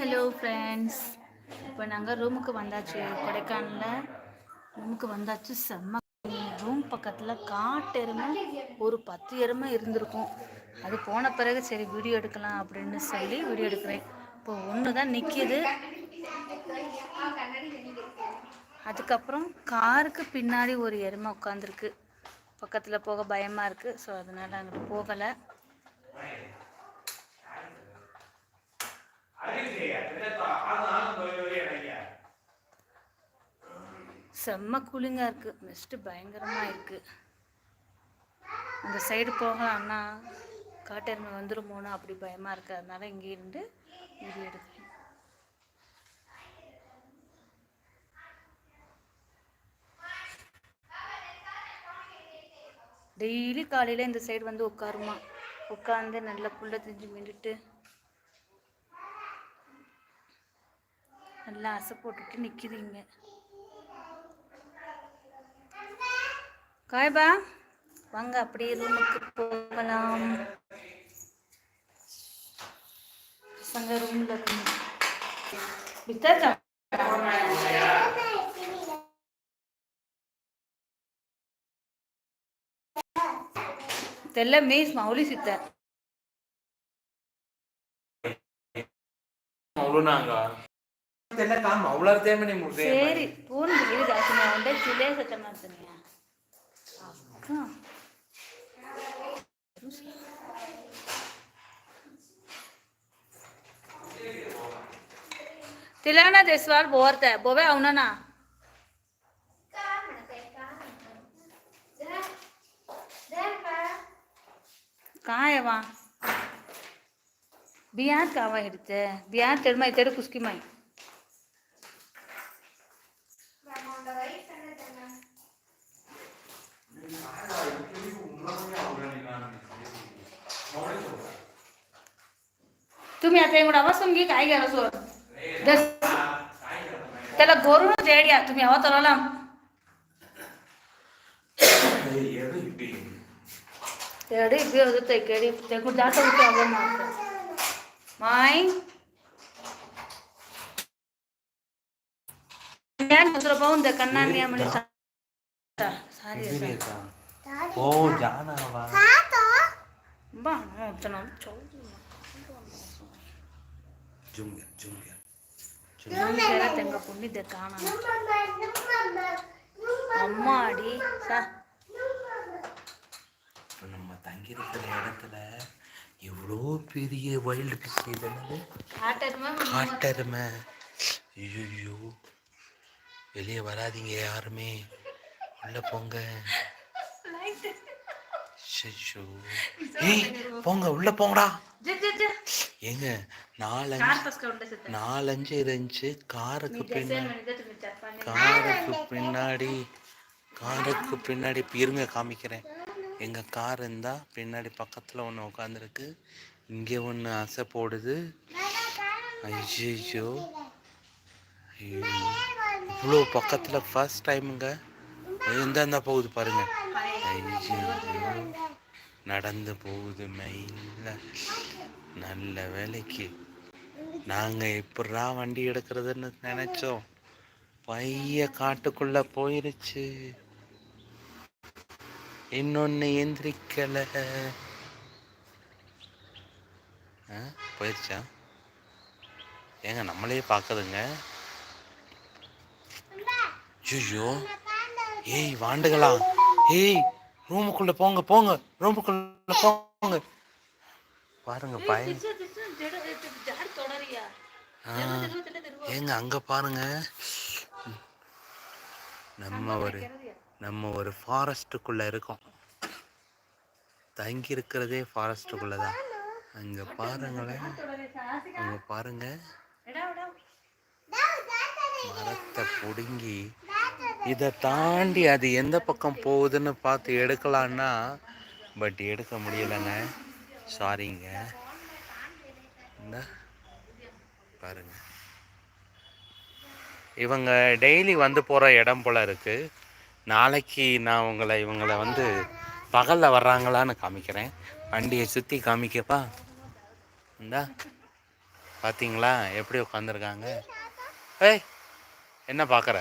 Hello friends இப்போ நாங்கள் ரூமுக்கு வந்தாச்சு. கொடைக்கானலில் ரூமுக்கு வந்தாச்சு. செம்ம ரூம் பக்கத்தில் காட்டு எருமை ஒரு பத்து எருமை இருந்திருக்கும். அது போன பிறகு சரி வீடியோ எடுக்கலாம் அப்படின்னு சொல்லி வீடியோ எடுக்கிறேன். இப்போ ஒன்று தான் நிற்கிது அதுக்கப்புறம் காருக்கு பின்னாடி ஒரு எருமை உட்காந்துருக்கு பக்கத்தில் போக பயமாக இருக்குது ஸோ அதனால் அங்கே போகலை. செம்ம கூலிங்காக இருக்குது நெக்ஸ்ட்டு பயங்கரமாக இருக்குது அந்த சைடு போகலாம்னா காட்டெருமை வந்துருமோன்னு அப்படி பயமாக இருக்குது அதனால இங்கே இருந்து வீடியோ எடுக்கிறேன். டெய்லி காலையில் இந்த சைடு வந்து உட்காருமா. உட்காந்து நல்லா புல்ல திஞ்சு மின்னுட்டு நல்லா அசை போட்டுட்டு நிற்கிதுங்க காய்பா வாங்க அப்படியே ரூமுக்கு போகலாம் பசங்க ரூம்ல வித்தாச்சா తెల్ల మీస్ మౌలి సిత్త మౌలునాగా ಕಾಮ ಅವಳ ಅರ್ಥೇಮ ನಿಮ್ ಸೇರಿ ಪೂರ್ಣ ಇದು ದಾಸಿನ ಒಂದೇ ಚಿಲೆ ಸತ ಮಾಡ್ತೀನಿ तिलाना देसवाल बोहरत है बोवे आवना ना कहाँ है वहाँ बिहार कहाँ हिड़ते बिहार तेरमाई तेरे कुछ की माई तुम्ही आता एवढा आवाज समजी काय घ्या सो त्याला घरून रेड्या तुम्ही हवा तराला एवढी इथे होत केडी ते कुठे जात होते अगं माय दुसरं पाहून द्या कन्ना म्हणे सारी ఓ జూమ్ చేయాలి జూమ్ చేయాలి చూసారా తెంగ పుణ్య அம்மாடி இப்போ நம்ம தங்கியிருக்கிற இடத்துல எவ்வளோ பெரிய வைல்டு பிஸ் இது காட்டருமை ஐயோ வெளியே வராதிங்க யாருமே. உள்ள போங்க. ஏய் போங்க உள்ள போங்கடா. ஏங்க நாலஞ்சு நாலஞ்சு இருந்துச்சு. காருக்கு பின்னாடி காருக்கு பின்னாடி காருக்கு பின்னாடி இப்ப இருங்க காமிக்கிறேன். எங்கள் கார் இருந்தால் பின்னாடி பக்கத்தில் ஒன்று உட்காந்துருக்கு இங்கே ஒன்று அசை போடுது. ஐயோ ஐயோ. இவ்வளோ பக்கத்தில் ஃபர்ஸ்ட் டைமுங்க இருந்தா போகுது பாருங்க. ஐயோ நடந்து போகுது மெயின்ல. நல்ல வேலைக்கு. நாங்கள் எப்படா வண்டி எடுக்கிறதுன்னு நினச்சோம். பைய காட்டுக்குள்ள போயிருச்சு. இன்னொன்று எந்திரிக்கல. போயிருச்சா? ஏங்க நம்மளே பார்க்குதுங்க. ஐயோ ஏய் வாண்டுகளா. ஏய் ரூமுக்குள்ள போங்க போங்க ரூமுக்குள்ள போங்க. பாருங்க பயம் ஆ, ஏங்க அங்க பாருங்க. நம்ம ஒரு நம்ம ஒரு ஃபாரஸ்ட்டுக்குள்ள இருக்கோம். தங்கி இருக்கிறதே ஃபாரஸ்ட்டுக்குள்ள தான். அங்க பாருங்களேன். அங்க பாருங்க. மரத்தை பிடுங்கி இதை தாண்டி அது எந்த பக்கம் போகுதுன்னு பார்த்து எடுக்கலான்னா பட் எடுக்க முடியலைங்க. சாரிங்க இந்த பாருங்க. இவங்க டெய்லி வந்து போகிற இடம் போல் இருக்குது நாளைக்கு நான் உங்களை இவங்களை வந்து பகலில் வர்றாங்களான்னு காமிக்கிறேன். வண்டியை சுற்றி காமிக்கப்பா. இந்தா பார்த்தீங்களா எப்படி உட்காந்துருக்காங்க ஏய் என்ன பார்க்குற?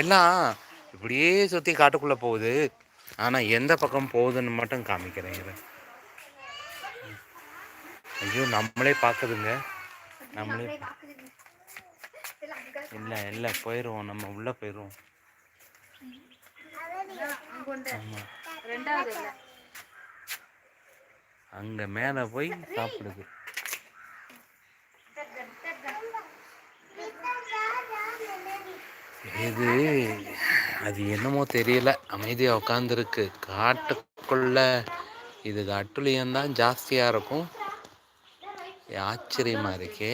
எல்லாம் இப்படியே சுற்றி காட்டுக்குள்ளே போகுது. ஆனால் எந்த பக்கம் போகுதுன்னு மட்டும் காமிக்கிறேன். ஐயோ நம்மளே பார்க்குதுங்க. நம்மளே இல்லை இல்லை போயிடுவோம் நம்ம உள்ளே போயிடுவோம் ஆமாம் ரெண்டாவது இல்லை. அங்கே மேலே போய் சாப்பிடுது. இது அது என்னமோ தெரியல அமைதியாக உட்காந்துருக்கு காட்டுக்குள்ள இது அட்டுழியம்தான் ஜாஸ்தியாக இருக்கும் ஆச்சரியமா இருக்கே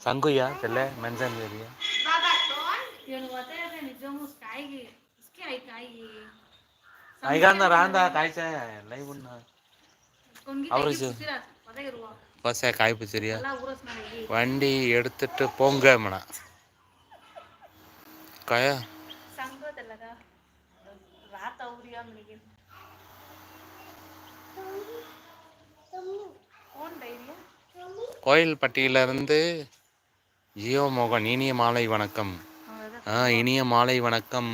ಸಂಗುಯ್ಯ ತೆಲ್ಲೆ ಮೆನ್ಸನ್ ಇದೆಯಾ ಇವನು ಗೊತ್ತಾಗ ನಿಜವೂ ಕಾಯಿಗೆ ಇಸ್ಕೆ ಆಯ್ ಕಾಯಿಗೆ ಐಗಾಂದ ರಾಂದ ಕಾಯ್ಚ ಲೈವ್ ಉನ್ನ ಕೊಂಗಿ ಅವ್ರು ಕಾಯಿ ಸುತ್ತಿರ ಒದಗಿರುವ ಹೊಸ काय? सांगतो त्याला का? रात आवरी म्हणजे கோயில் பட்டியிலிருந்து ஜியோ மோகன் இனிய மாலை வணக்கம். ஆ இனிய மாலை வணக்கம்.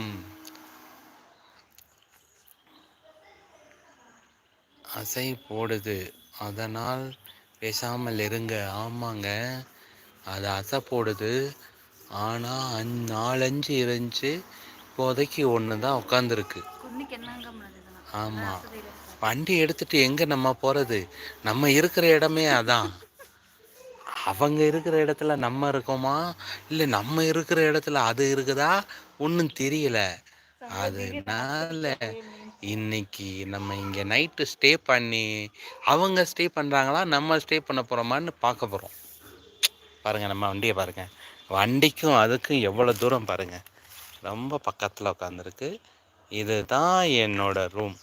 அசை போடுது. அதனால் பேசாமல் இருங்க. ஆமாங்க. அது அசை போடுது. ஆனால் அஞ் நாலஞ்சு இருந்துச்சு இப்போதைக்கு ஒன்று தான் உட்காந்துருக்கு ஆமாம் வண்டி எடுத்துட்டு எங்கே நம்ம போகிறது நம்ம இருக்கிற இடமே அதான். அவங்க இருக்கிற இடத்துல நம்ம இருக்கோமா? இல்லை நம்ம இருக்கிற இடத்துல அது இருக்குதா? ஒன்றும் தெரியல. அதனால இன்னைக்கு நம்ம இங்கே நைட்டு ஸ்டே பண்ணி அவங்க ஸ்டே பண்ணுறாங்களா நம்ம ஸ்டே பண்ண போகிறோமான்னு பார்க்க போகிறோம் பாருங்கள் நம்ம வண்டியை பாருங்கள் வண்டிக்கும் அதுக்கும் எவ்வளோ தூரம் பாருங்கள் ரொம்ப பக்கத்தில் உட்காந்துருக்கு இதுதான் என்னோட ரூம்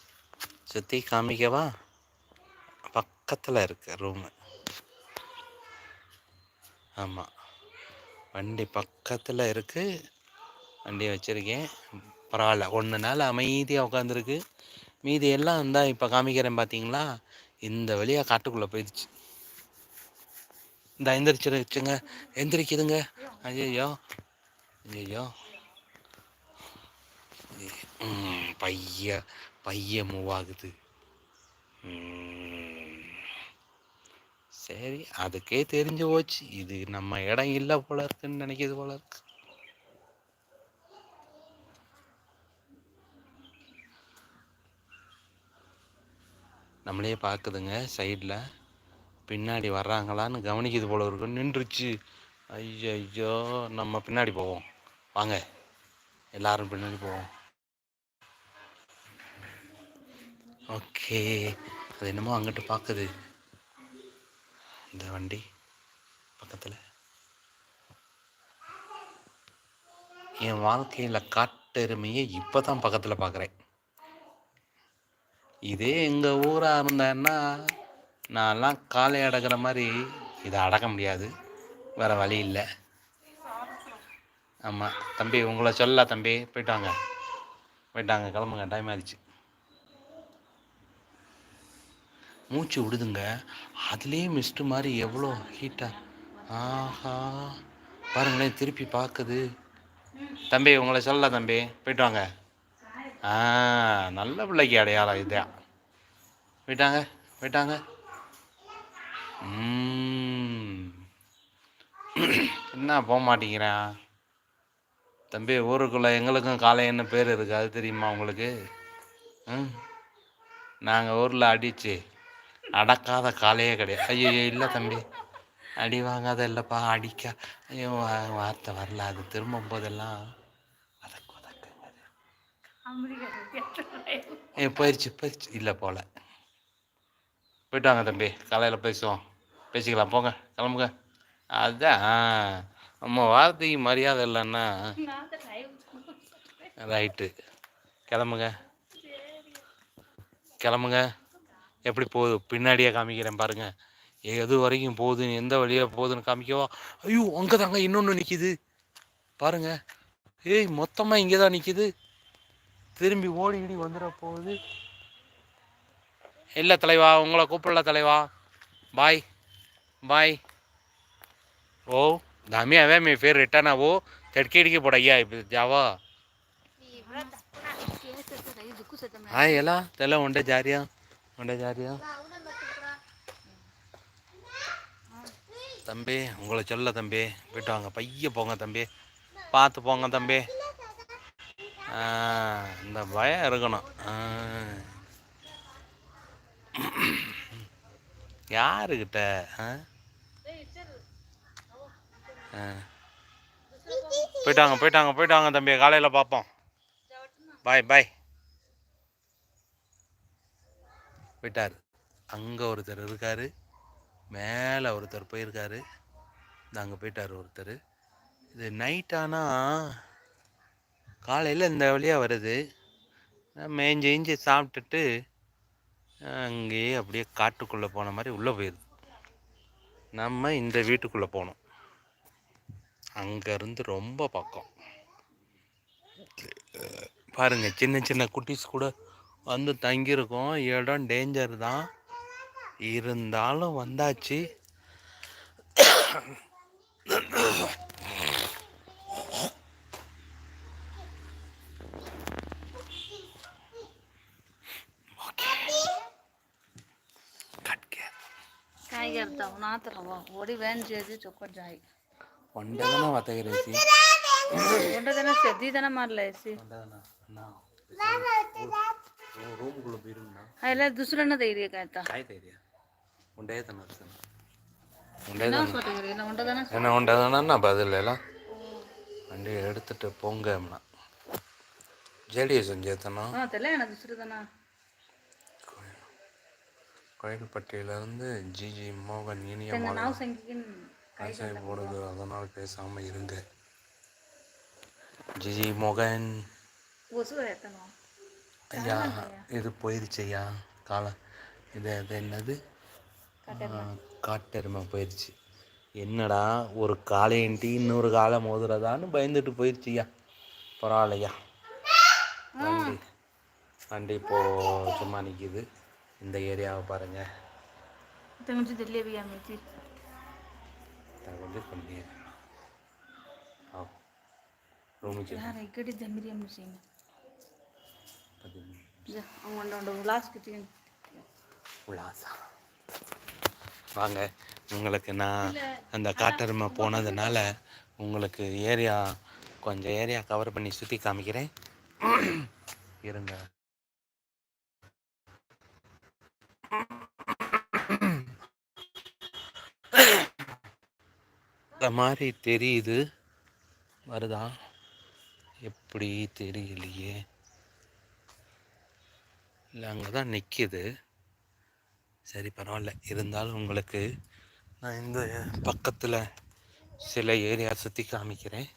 சுற்றி காமிக்கவா? பக்கத்தில் இருக்கு ரூமு ஆமாம் வண்டி பக்கத்தில் இருக்குது வண்டியை வச்சுருக்கேன். பரவாயில்ல. ஒன்று நாள் அமைதியாக உட்காந்துருக்கு மீதி எல்லாம் இருந்தால் இப்போ காமிக்கிறேன் பார்த்தீங்களா இந்த வழியாக காட்டுக்குள்ளே போயிடுச்சு. இந்த எந்திரிச்சிருச்சுங்க. எந்திரிக்குதுங்க. ஐயோ ஐயோ பைய பைய மூவ் ஆகுது. சரி அதுக்கே தெரிஞ்சு போச்சு. இது நம்ம இடம் இல்லை போல இருக்குன்னு நினைக்கிது போல இருக்கு. நம்மளே பார்க்குதுங்க சைடில் பின்னாடி வர்றாங்களான்னு கவனிக்குது போல இருக்கு. நின்றுச்சு. ஐயோ நம்ம பின்னாடி போவோம். வாங்க. எல்லாரும் பின்னாடி போவோம். ஓகே. அது என்னமோ அங்கிட்டு பார்க்குது இந்த வண்டி பக்கத்தில். என் வாழ்க்கையில் காட்டெருமையை இப்போ தான் பக்கத்தில் பார்க்குறேன் இதே எங்கள் ஊராக இருந்தேன்னா நான்லாம் காலை அடக்கிற மாதிரி இதை அடக்க முடியாது. வேறு வழி இல்லை. ஆமாம் தம்பி உங்களை சொல்ல தம்பி. போயிட்டாங்க போயிட்டாங்க கிளம்புங்க. டைம் ஆயிடுச்சு. மூச்சு விடுதுங்க. அதுலேயே மிஸ்ட் மாதிரி எவ்வளோ ஹீட்டாக ஆஹா. பாருங்களேன் திருப்பி பார்க்குது. தம்பி உங்களை சொல்ல தம்பி. போயிட்டு வாங்க. ஆ நல்ல பிள்ளைக்கு அடையாளம் இதான். போயிட்டாங்க போயிட்டாங்க என்ன போக மாட்டேங்கிறான் தம்பி ஊருக்குள்ளே எங்களுக்கும் காளையன்னு பேர் இருக்கு அது தெரியுமா உங்களுக்கு? ம். நாங்கள் ஊரில் அடித்து அடக்காத காலையே கிடையாது. ஐயோ இல்லை தம்பி. அடி வாங்காத இல்லைப்பா அடிக்க. ஐயோ வார்த்தை வரல அது திரும்பும் போதெல்லாம் அதக்கு வதக்குங்க ஏ போயிடுச்சு போயிடுச்சு இல்லை போல. போயிட்டு வாங்க தம்பி. காலையில் பேசுவோம். பேசிக்கலாம். போங்க. கிளம்புங்க. அதுதான் நம்ம வார்த்தைக்கு மரியாதை இல்லைன்னா ரைட்டு கிளம்புங்க. கிளம்புங்க. எப்படி போகுது? பின்னாடியே காமிக்கிறேன் பாருங்கள் எது வரைக்கும் போகுதுன்னு எந்த வழியாக போகுதுன்னு காமிக்கவா? ஐயோ அங்கே தாங்க இன்னொன்று நிற்கிது பாருங்க. ஏய் மொத்தமாக இங்கே தான் நிற்கிது திரும்பி ஓடி இடி வந்துட போகுது. இல்லை தலைவா உங்களை கூப்பிடல தலைவா బాయ్ బాయ్ ఓ దామి అవే మీ పేరు రిటర్న్ అవ్వు తెడికిడికి ఇప్పుడు అయ్యా ఇప్పుడు జావా హాయ్ ఎలా తెల్ల ఉండే జారియా ఉండే జారియా தம்பி உங்களை சொல்ல தம்பி போயிட்டு வாங்க பைய போங்க தம்பி பார்த்து போங்க தம்பி ஆ, இந்த பயம் இருக்கணும் ஆ. யாருக்கிட்ட ஆ? ஆ. போயிட்டாங்க வாங்க தம்பி. காலையில் பார்ப்போம் பாய் பாய். போயிட்டார். அங்கே ஒருத்தர் இருக்கார். மேலே ஒருத்தர் போயிருக்காரு. அங்கே போயிட்டார் ஒருத்தர். இது நைட் ஆனால் காலையில் இந்த வழியாக வருது. மேஞ்சி இஞ்சி சாப்பிட்டுட்டு அங்கேயே அப்படியே காட்டுக்குள்ளே போன மாதிரி உள்ளே போயிடுது. நம்ம இந்த வீட்டுக்குள்ளே போனோம். அங்கேருந்து ரொம்ப பக்கம். பாருங்கள் சின்ன சின்ன குட்டீஸ் கூட வந்து தங்கியிருக்கோம். இடம் டேஞ்சர் தான். இருந்தாலும் வந்தாச்சு. అర్థం నాతరవా ఒడి వ్యాన్ చేసి చొక్క జాయి వండదన వతగరేసి వండదన సెద్దీదన మరలేసి రూమ్ గులో బీరున్నా అలా దుసరన్న ధైర్య కాయత కాయ ధైర్య ఉండేదన అర్థం ఉండేదన என்ன ఉండదన பதில் இல்ல வண்டி எடுத்துட்டு போங்கம்னா ஜேடிஎஸ் செஞ்சேத்தனா ஆ தெரியல எனக்கு దుసరదனா பயடுப்பட்டியிலிருந்து ஜிஜி மோகன் இனிய ஆசை போடுது அதனால் பேசாமல் இருங்க. ஜிஜி மோகன். ஐயா இது போயிடுச்சு ஐயா காலை இது அது என்னது? காட்டெருமை. போயிடுச்சு என்னடா ஒரு காளையன்ட்டி இன்னொரு காலை மோதுறதான்னு பயந்துட்டு போயிடுச்சுயா பரவாயில்லையா? வண்டி வண்டி இப்போ சும்மா நிற்கிது இந்த ஏரியாவை பாருங்கள் கொஞ்சம் தெரியல கொஞ்சம் கம்மியா ஆ ரூம் இருக்கு யார் வாங்க உங்களுக்கு நான் அந்த காட்டருமை போனதுனால உங்களுக்கு ஏரியா கொஞ்சம் ஏரியா கவர் பண்ணி சுற்றி காமிக்கிறேன். இருங்க. மாதிரி தெரியுது. வருதா? எப்படி தெரியலையே. இல்லை அங்கே தான் நிற்கிது சரி பரவாயில்ல. இருந்தாலும் உங்களுக்கு நான் இந்த பக்கத்தில் சில ஏரியா சுற்றி காமிக்கிறேன்.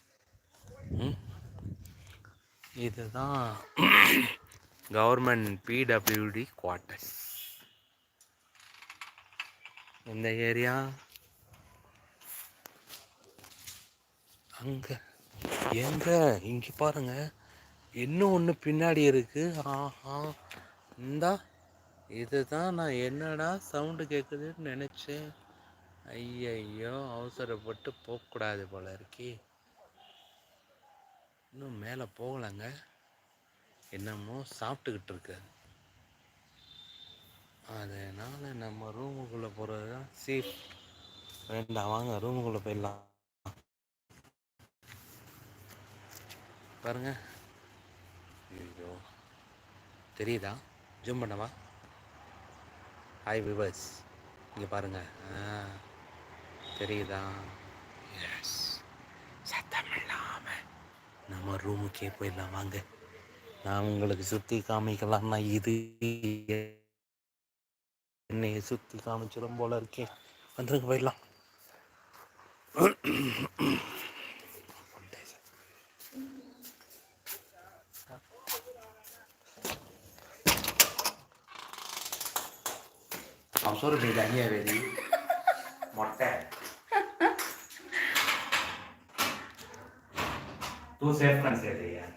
இதுதான் கவர்மெண்ட் பிடபிள்யூடி குவார்ட்டர்ஸ் இந்த ஏரியா. அங்கே. எங்க? இங்கே பாருங்க. இன்னும் ஒன்று பின்னாடி இருக்கு? ஆஹா. இந்தா. இதுதான் நான் என்னடா சவுண்டு கேட்குதுன்னு நினச்சேன். ஐயையோ அவசரப்பட்டு போகக்கூடாது போல இருக்கே. இன்னும் மேலே போகலைங்க. என்னமோ சாப்பிட்டுக்கிட்டு இருக்காது அதனால் நம்ம ரூமுக்குள்ளே போகிறது தான் சேஃப் வேண்டாம் வாங்க ரூமுக்குள்ளே போயிடலாம். பாருங்க. ஐயோ. தெரியுதா? ஜூம் பண்ணவா? ஹாய் விவர்ஸ் இங்கே பாருங்கள் ஆ தெரியுதா? எஸ் சத்தம் இல்லாமல் நம்ம ரூமுக்கே போயிடலாம். வாங்க. நான் உங்களுக்கு சுற்றி காமிக்கலாம்னா இது என்னையை சுற்றி காமிச்சிடும் போல இருக்கேன் வந்துருங்க போயிடலாம். அவசர பிரியாணியா வேதி மொட்டை. तू सेफ ना सेफ है यार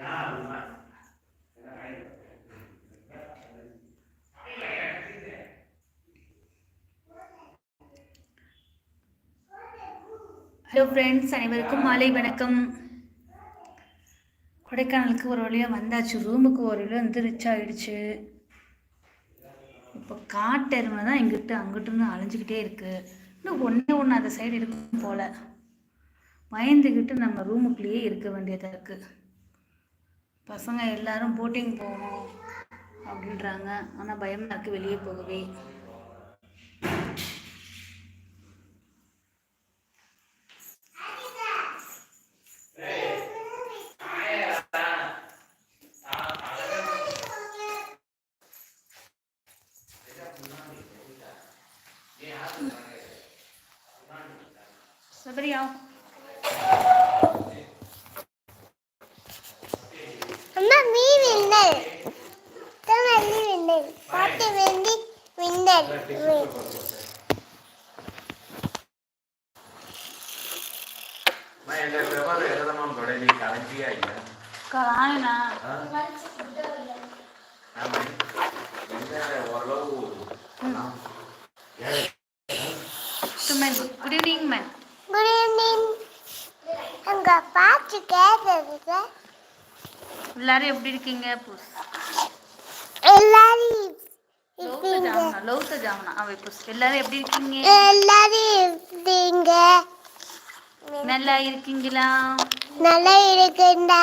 ஹலோ ஃப்ரெண்ட்ஸ் அனைவருக்கும் மாலை வணக்கம். கொடைக்கானலுக்கு ஒரு வழியாக வந்தாச்சு. ரூமுக்கு ஒரு வழியாக வந்து ரிச் ஆகிடுச்சு இப்போ காட்டெருமை தான் எங்கிட்ட அங்கிட்டுன்னு அலைஞ்சிக்கிட்டே இருக்குது இன்னும் ஒன்றே ஒன்று அந்த சைடு இருக்கும் போல். பயந்துக்கிட்டு நம்ம ரூமுக்குள்ளேயே இருக்க வேண்டியதாக இருக்குது பசங்க எல்லாரும் போட்டிங் போகணும் அப்படின்றாங்க. ஆனால் பயமாக இருக்குது வெளியே போகவே. எல்லாரும் எப்படி இருக்கீங்க? புஸ். எல்லாரும் லௌச ஜாமுனா அவ புஸ். எல்லாரும் எப்படி இருக்கீங்க? எல்லாரும் இருந்தீங்க நல்லா இருக்கீங்களா? நல்லா இருக்குண்டா.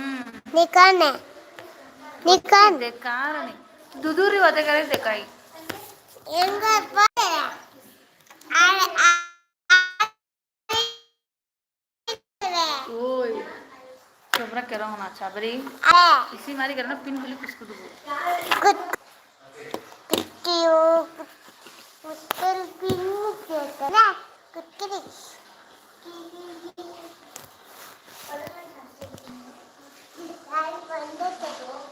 ம். நிக்கானே. நிக்கான். காரணி துதுரி வதகரை தெக்காய் ಶುಭ್ರ ಕೆರೋಣ ಚಾಬರಿ ಇಸಿ ಮಾರಿ ಕರೋಣ ಪಿನ್ ಹುಲಿ ಕುಸ್ಕುದು ಕುತ್ತಿಯೋ ಕುತ್ತಲ್ ಪಿನ್ ಕೇಳ್ತಾರ ಕುತ್ತಿರಿ ಬಂದು ತೆಗೆದು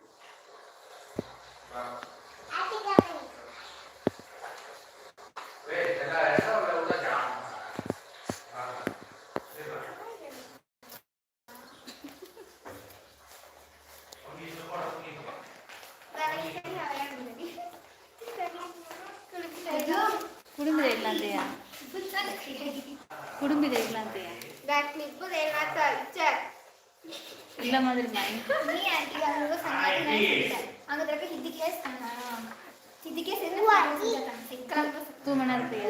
ಕುಡುಂಬಿ ದೇಗ್ಲಾಂತೆಯ ಕುಡುಂಬಿ ದೇಗ್ಲಾಂತೆಯ ಇಲ್ಲ ಮಾದ್ರಿ ಮಾಯಿ ತೂ ಮನಾರ್ತೀಯ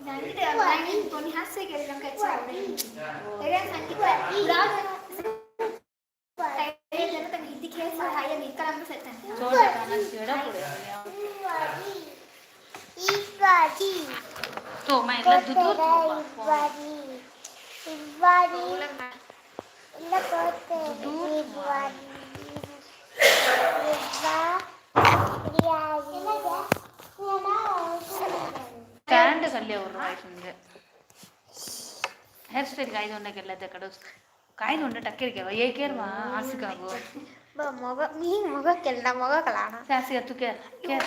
ನಾನು ಹಾಸ್ಯ ಕೇಳಿದ್ರೆ ನಮ್ಗೆ ಸಂಗೀತ ಕರೆಂಟ್ ಕಲ್ಲೆ ಅವ್ರು ನಿಮಗೆ ಹೇರ್ ಸ್ಟೈಲ್ ಕಾಯ್ದು ಉಂಡೆ ಕೆಲ್ಲದ ಕಡು ಕಾಯ್ದು ಉಂಡೆ ಟಕ್ಕಿರ್ಕೇವ ಏಕೇರ್ವಾ ಹಾಸಿಗಾಗು ಮೊಗ ಮೀನ್ ಮೊಗಕ್ಕೆಲ್ಲ ಮೊಗಕ್ಕಲ್ಲ ಸಾಸಿಗೆ ತುಕೆ ಕೇರ್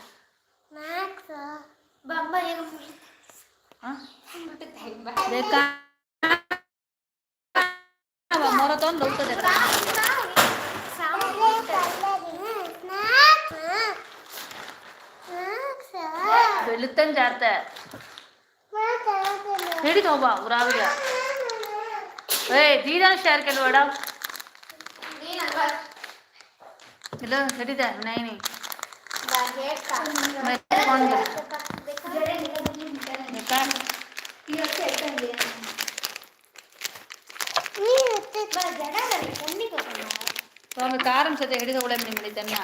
ମୋର ତ ଦୌତ ଦେଖା எழுத்தஞ்சாத்த ரெடி தோபா ஒரு ஆவியா ஏய் தீதான் ஷேர் கேள்வாடா இல்லை ரெடிதா நைனி ಕಾರಣ ಸದ್ಯ ಹಿಡಿದ ಉಳೆ ಮನೆ ತನ್ನ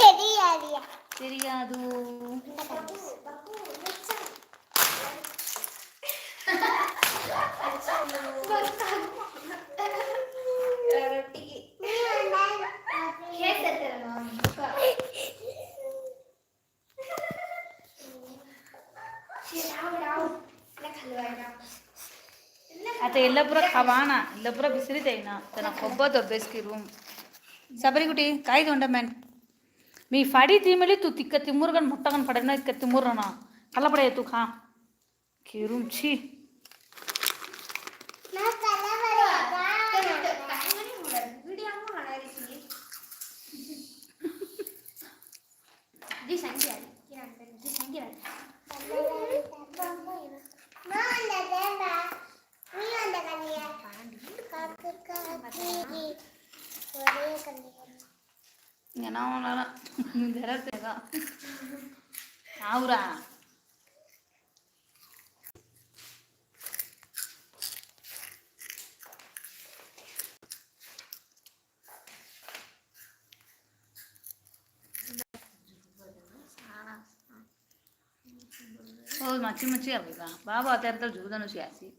தெரியாது ಅತ ಎಲ್ಲಪುರ ಖವಾನ ಎಲ್ಲಪುರ ಬಿಸಿರಿತೈನಾ ತನ ಒಬ್ಬ ದೊಬ್ಬೆಸ್ಕಿರು ಸಬರಿಗುಟಿ ಕಾಯ್ದು ಉಂಡ ಮ್ಯಾನ್ మీ ఫడి తీమిలి తూ తిక్క తిమ్మురుగన్ ముట్టగన్ పడిన ఇక్క తిమ్మురనా కల్లపడే తూ ఖా కీరుం ఛీ માછી મછી આવી બા બા અત્યારે તો જુદા નથી આસી